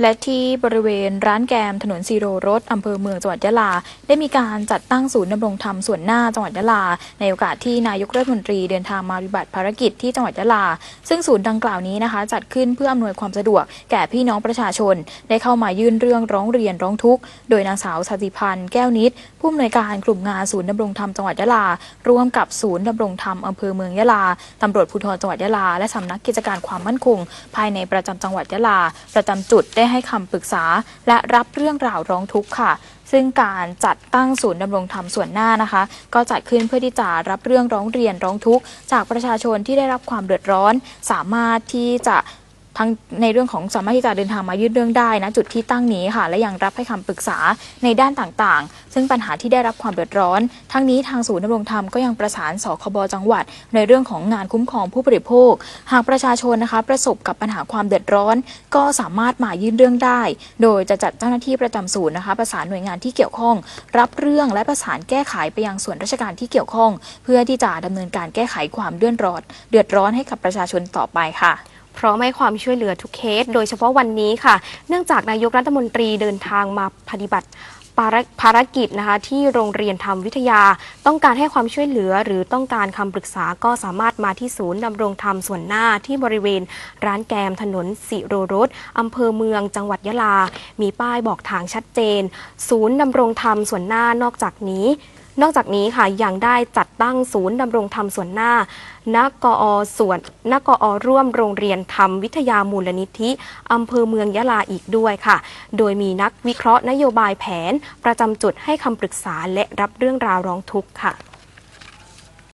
และที่บริเวณร้านแกมถนนซีโรรสอำเภอเมืองจังหวัดยะลา ได้มีการจัดตั้งศูนย์ดำรงธรรมส่วนหน้าจังหวัดยะลา ในโอกาสที่นายกรัฐมนตรีเดินทางมาปฏิบัติภารกิจที่จังหวัดยะลา ซึ่งศูนย์ดังกล่าวนี้นะคะ จัดขึ้นเพื่ออำนวยความสะดวกแก่พี่น้องประชาชน ได้เข้ามายื่นเรื่องร้องเรียนร้องทุกข์โดยนางสาวสติพันธ์แก้วนิดผู้อำนวยการกลุ่มงานศูนย์ดำรงธรรมจังหวัดยะลา ร่วมกับศูนย์ดำรงธรรมอำเภอเมืองยะลาตำรวจภูธรจังหวัดยะลา และสำนักกิจการความมั่นคง ภายในประจำจังหวัดยะลา ประจำจุดได้ให้คำปรึกษา และรับเรื่องราวร้องทุกข์ค่ะ ซึ่งการจัดตั้งศูนย์ดำรงธรรมส่วนหน้านะคะ ก็จัดขึ้นเพื่อที่จะรับเรื่องร้องเรียนร้องทุกข์จากประชาชนที่ได้รับความเดือดร้อน สามารถที่จะ ทั้งในเรื่องของสามารถที่จะเดินทางมายื่นเรื่องได้นะจุดที่ตั้งนี้ค่ะ และยังรับให้คำปรึกษาในด้านต่างๆ ซึ่งปัญหาที่ได้รับความเดือดร้อน ทั้งนี้ทางศูนย์ดำรงธรรมก็ยังประสานสคบจังหวัด ในเรื่องของงานคุ้มครองผู้บริโภค หากประชาชนนะคะประสบกับปัญหาความเดือดร้อน ก็สามารถมายื่นเรื่องได้ โดยจะจัดเจ้าหน้าที่ประจำศูนย์นะคะ ประสานหน่วยงานที่เกี่ยวข้อง รับเรื่องและประสานแก้ไขไปยังส่วนราชการที่เกี่ยวข้อง เพื่อที่จะดำเนินการแก้ไขความเดือดร้อน เดือดร้อนให้กับประชาชนต่อไปค่ะ พร้อมให้ความช่วยเหลือทุกเคส โดยเฉพาะวันนี้ค่ะ เนื่องจากนายกรัฐมนตรีเดินทางมาปฏิบัติภารกิจนะคะที่โรงเรียนธรรมวิทยา ต้องการให้ความช่วยเหลือ หรือต้องการคำปรึกษาก็สามารถมาที่ศูนย์ดำรงธรรมส่วนหน้าที่บริเวณร้านแกมถนนสิโรรสอำเภอเมืองจังหวัดยะลา มีป้ายบอกทางชัดเจน ศูนย์ดำรงธรรมส่วนหน้านอกจากนี้ นอกจากนี้ค่ะยังได้จัดตั้งศูนย์ดำรงธรรมส่วนหน้านักกอส่วนนักอร่วมโรงเรียนธรรมวิทยามูลนิธิอำเภอเมืองยะลาอีกด้วยค่ะ โดยมีนักวิเคราะห์นโยบายแผน ประจำจุดให้คำปรึกษาและรับเรื่องราวร้องทุกข์ค่ะ